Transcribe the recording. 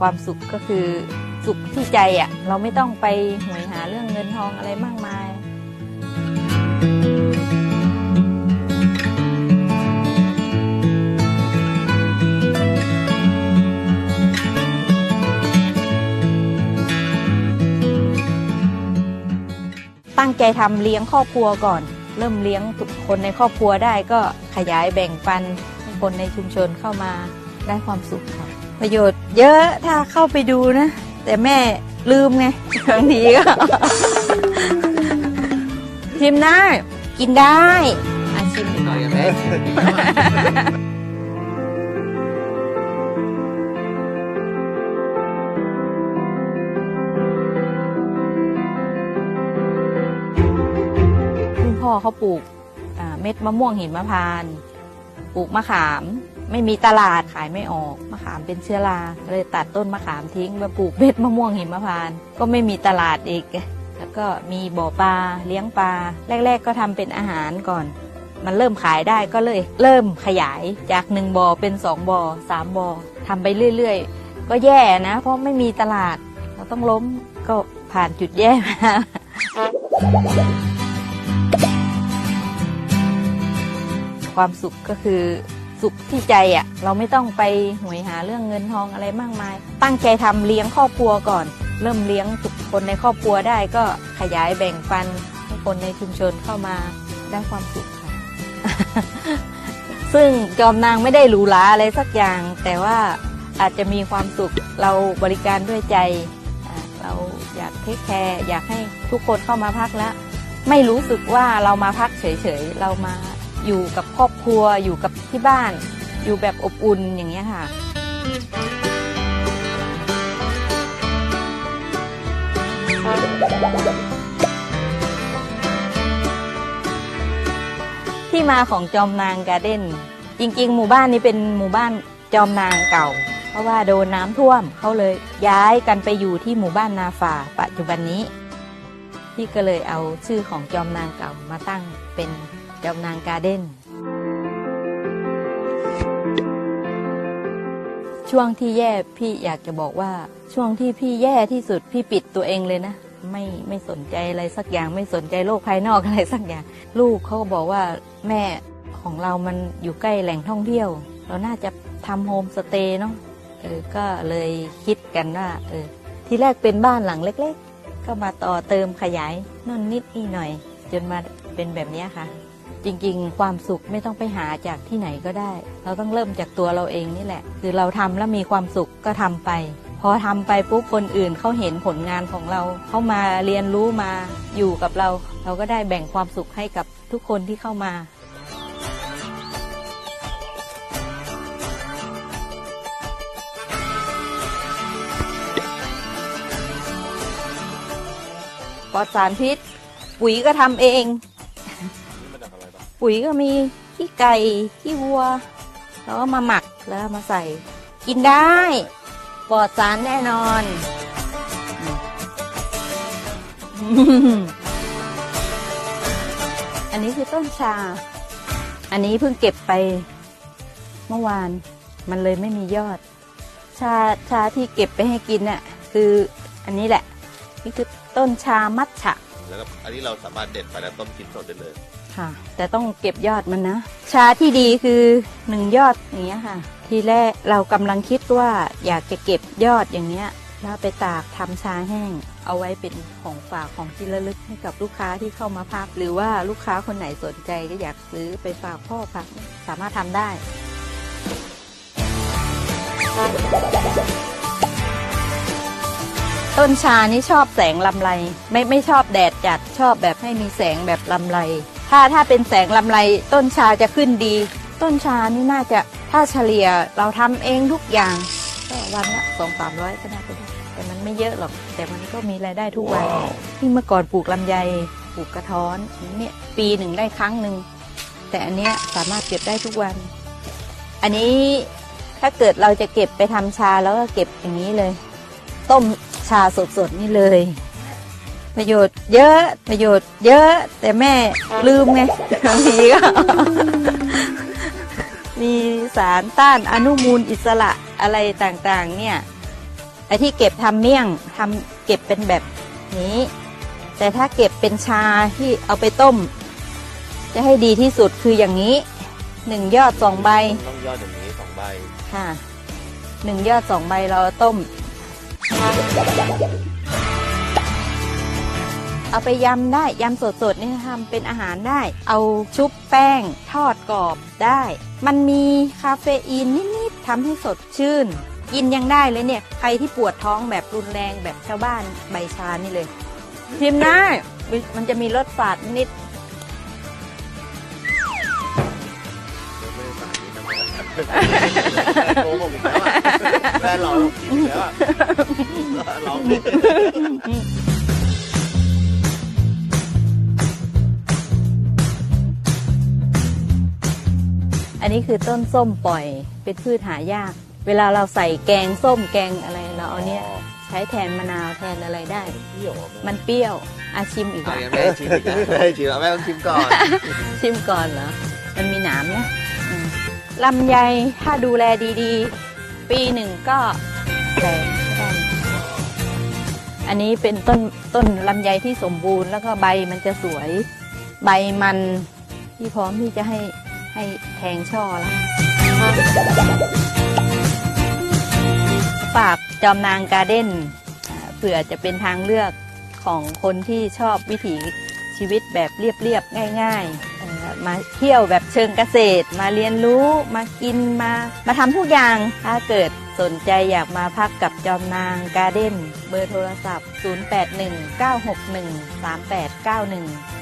ความสุขก็คือสุขที่ใจอะ่ะ เราไม่ต้องไปหวยหาเรื่องเงินทองอะไรมากมาย ตั้งใจทำเลี้ยงครอบครัวก่อน เริ่มเลี้ยงคนในครอบครัวได้ก็ขยายแบ่งปันคนในชุมชนเข้ามาได้ความสุขค่ะ ประโยชน์เยอะถ้าเข้าไปดูนะ แต่แม่ลืมไงบางทีก็ชิมได้กินได้อาชิมหน่อยไหมคุณพ่อเขาปลูกเม็ดมะม่วงหินมะพาน ปลูกมะขาม ไม่มีตลาดขายไม่ออกมะขามเป็นเชื้อราเลยตัดต้นมะขามทิ้งมาปลูกเม็ดมะม่วงหิมพานต์ก็ไม่มีตลาดอีก แล้วก็มีบ่อปลาเลี้ยงปลาแรก ๆ ก็ทำเป็นอาหารก่อน มันเริ่มขายได้ก็เลย เริ่มขยายจากหนึ่งบ่อเป็นสองบ่อสามบ่อทำไปเรื่อย ๆ ก็แย่นะ เพราะไม่มีตลาดเราต้องล้มก็ผ่านจุดแย่มาความสุขก็คือ สุขที่ใจอะ่ะเราไม่ต้องไปหวยหาเรื่องเงินทองอะไรมากมาย ตั้งใจทำเลี้ยงครอบครัวก่อน เริ่มเลี้ยงคนในครอบครัวได้ก็ขยายแบ่งปันให้คนในชุมชนเข้ามาได้ความสุขค่ะซึ่งจอมนางไม่ได้หรูหราอะไรสักอย่าง แต่ว่าอาจจะมีความสุขเราบริการด้วยใจ เราอยากเทคแคร์อยากให้ทุกคนเข้ามาพักแล้ว ไม่รู้สึกว่าเรามาพักเฉยๆ เรามา อยู่กับครอบครัวอยู่กับที่บ้าน อยู่แบบอบอุ่นอย่างเงี้ยค่ะ ที่มาของจอมนางการ์เด้นจริง ๆ หมู่บ้านนี้เป็นหมู่บ้านจอมนางเก่า เพราะว่าโดนน้ำท่วมเขาเลยย้ายกันไปอยู่ที่หมู่บ้านนาฝ่าปัจจุบันนี้พี่ก็เลยเอาชื่อของจอมนางเก่ามาตั้งเป็น จอมนางการ์เด้น ช่วงที่แย่พี่อยากจะบอกว่า ช่วงที่พี่แย่ที่สุดพี่ปิดตัวเองเลยนะ ไม่ไม่สนใจอะไรสักอย่างไม่สนใจโลกภายนอกอะไรสักอย่าง ลูกเขาก็บอกว่าแม่ของเรามันอยู่ใกล้แหล่งท่องเที่ยว เราน่าจะทำโฮมสเตย์เนาะเออก็เลยคิดกันว่าเออที่แรกเป็นบ้านหลังเล็ก ๆ ก็มาต่อเติมขยายนู่นนิดนี่หน่อย จนมาเป็นแบบนี้ค่ะ จริงๆ ความสุขไม่ต้องไปหาจากที่ไหนก็ได้ เราต้องเริ่มจากตัวเราเองนี่แหละ คือเราทำแล้วมีความสุขก็ทำไป พอทำไปปุ๊บคนอื่นเขาเห็นผลงานของเรา เขามาเรียนรู้มาอยู่กับเรา เราก็ได้แบ่งความสุขให้กับทุกคนที่เข้ามาปลอดสารพิษปุ๋ยก็ทำเอง ปุ๋ยก็มีขี้ไก่ขี้วัวแล้วก็มาหมักแล้วมาใส่ กินได้ปลอดสารแน่นอนอันนี้คือต้นชา อันนี้เพิ่งเก็บไป เมื่อวาน มันเลยไม่มียอด ชาชาที่เก็บไปให้กินน่ะคืออันนี้แหละ นี่คือต้นชามัทฉะแล้วก็อันนี้เราสามารถเด็ดไปแล้วต้มกินสดได้เลย ค่ะ แต่ต้องเก็บยอดมันนะ ชาที่ดีคือหนึ่งยอดอย่างเงี้ยค่ะ ทีแรกเรากำลังคิดว่าอยากจะเก็บยอดอย่างเงี้ยแล้วไปตากทำชาแห้ง เอาไว้เป็นของฝากของที่ระลึกให้กับลูกค้าที่เข้ามาพัก หรือว่าลูกค้าคนไหนสนใจก็อยากซื้อไปฝากพ่อฝากแม่สามารถทำได้ต้นชานี่ชอบแสงลำไร ไม่ไม่ชอบแดดจัดชอบแบบให้มีแสงแบบลำไร ถ้าถ้าเป็นแสงลำไรต้นชาจะขึ้นดี ต้นชานี่น่าจะถ้าเฉลี่ยเราทำเองทุกอย่างก็วันละสองสามร้อยก็น่าจะได้แต่มันไม่เยอะหรอก แต่มันก็มีรายได้ทุกวัน ที่เมื่อก่อนปลูกลำไยปลูกกระท้อนเนี่ยปีหนึ่งได้ครั้งหนึ่งแต่อันเนี้ยสามารถเก็บได้ทุกวัน อันนี้ถ้าเกิดเราจะเก็บไปทำชาแล้วก็เก็บอย่างนี้เลย ต้มชาสดๆนี่เลย ประโยชน์เยอะประโยชน์เยอะ แต่แม่ลืมไงบางทีก็ มีสารต้านอนุมูลอิสระอะไรต่างๆ เนี่ยไอ้ที่เก็บทำเมี่ยงทำเก็บเป็นแบบนี้ แต่ถ้าเก็บเป็นชาที่เอาไปต้ม จะให้ดีที่สุดคืออย่างนี้หนึ่งยอดสองใบต้องยอดอย่างนี้สองใบค่ะหนึ่งยอดสองใบเราต้ม เอาไปยำได้ยำสดๆนี่ทำเป็นอาหารได้ เอาชุบแป้งทอดกรอบได้ มันมีคาเฟอีนนิดๆทำให้สดชื่น กินยังได้เลยเนี่ย ใครที่ปวดท้องแบบรุนแรงแบบชาวบ้านใบชานี่เลยชิมได้มันจะมีรสฝาดนิดไม่ได้สารนี้นะแม่โกหกอีกแล้วอะแม่หลอกกินอีกแล้วอะลอง อันนี้คือต้นส้มปล่อยเป็นพืชหายาก เวลาเราใส่แกงส้มแกงอะไรเราเอาเนี้ยใช้แทนมะนาวแทนอะไรได้ เปรี้ยวอะมันเปรี้ยวอาชิมอีกอะอะยังไม่ได้ชิมอีกนะไม่ได้ชิมอะแม่ต้องชิมก่อน ชิมก่อนเหรอ มันมีหนามนะอืมลำไยถ้าดูแลดีๆ ปีหนึ่งก็แตกได้ อันนี้เป็นต้นต้นลำไยที่สมบูรณ์ แล้วก็ใบมันจะสวย ใบมันที่พร้อมที่จะให้ ให้แทงช่อล้วฝากจอมนางการ์เด้นเผื่อจะเป็นทางเลือกของคนที่ชอบวิถีชีวิตแบบเรียบๆง่ายๆ มาเที่ยวแบบเชิงเกษตร มาเรียนรู้มากินมามาทำทุกอย่างถ้าเกิดสนใจอยากมาพักกับจอมนางการ์เด้น เบอร์โทรศัพท์ 0819613891